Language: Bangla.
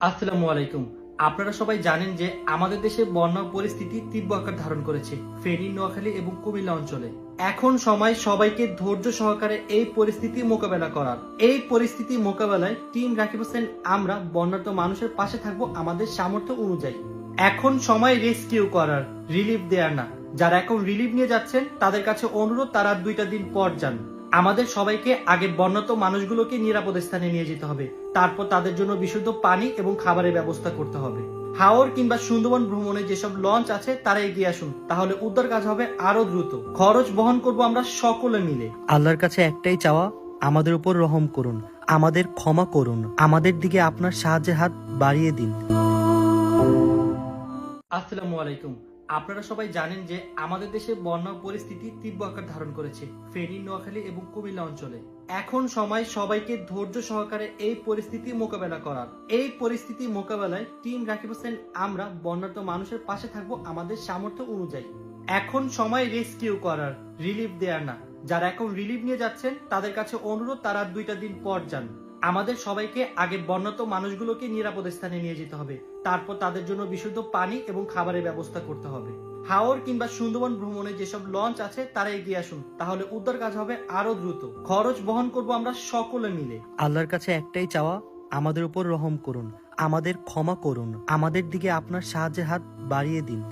আসসালামু আলাইকুম। আপনারা সবাই জানেন যে আমাদের দেশে বন্যা পরিস্থিতি তীব্র আকার ধারণ করেছে, ফেনী, নোয়াখালী এবং কুমিল্লা অঞ্চলে। এখন সময় সবাইকে ধৈর্য সহকারে এই পরিস্থিতি মোকাবেলা করার। এই পরিস্থিতি মোকাবেলায় টিম রাকিব হোসেন, আমরা বন্যার্ত মানুষের পাশে থাকব আমাদের সামর্থ্য অনুযায়ী। এখন সময় রেস্কিউ করার, রিলিফ দেওয়ার না। যারা এখন রিলিফ নিয়ে যাচ্ছেন, তাদের কাছে অনুরোধ, তারা দুইটা দিন পর যান। আমাদের সবাইকে আগে বন্যত মানুষগুলোকে নিরাপদ স্থানে নিয়ে যেতে হবে। তারপর তাদের জন্য বিশুদ্ধ পানি এবং খাবারের ব্যবস্থা করতে হবে। হাওর কিংবা সুন্দরবন ভ্রমণে যেসব লঞ্চ আছে, তারা এগিয়ে আসুন। তাহলে উদ্ধার কাজ হবে আরও দ্রুত। খরচ বহন করব আমরা সকলে মিলে। আল্লাহর কাছে একটাই চাওয়া, আমাদের উপর রহম করুন। আমাদের ক্ষমা করুন। আমাদের দিকে আপনার সাহায্যের হাত বাড়িয়ে দিন। আসসালামু আলাইকুম। আপনারা সবাই জানেন যে আমাদের দেশে বন্যা পরিস্থিতি তীব্র আকার ধারণ করেছে, ফেনী, নোয়াখালী এবং কুমিল্লা অঞ্চলে। এখন সময় সবাইকে ধৈর্য সহকারে এই পরিস্থিতি মোকাবেলা করার। এই পরিস্থিতি মোকাবেলায় টিম রাকিব হোসেন, আমরা বন্যার্ত মানুষের পাশে থাকব আমাদের সামর্থ্য অনুযায়ী। এখন সময় রেস্কিউ করার রিলিফ দেওয়ার না। যারা এখন রিলিফ নিয়ে যাচ্ছেন, তাদের কাছে অনুরোধ, তারা দুইটা দিন পর যান। আমাদের সবাইকে আগে বন্যত মানুষগুলোকে নিরাপদ স্থানে নিয়ে যেতে হবে। তারপর তাদের জন্য বিশুদ্ধ পানি এবং খাবারের ব্যবস্থা করতে হবে। হাওর কিংবা সুন্দরবন ভ্রমণে যেসব লঞ্চ আছে, তারা এগিয়ে আসুন। তাহলে উদ্ধার কাজ হবে আরও দ্রুত। খরচ বহন করব আমরা সকলে মিলে। আল্লাহর কাছে একটাই চাওয়া, আমাদের উপর রহম করুন। আমাদের ক্ষমা করুন। আমাদের দিকে আপনার সাহায্যের হাত বাড়িয়ে দিন।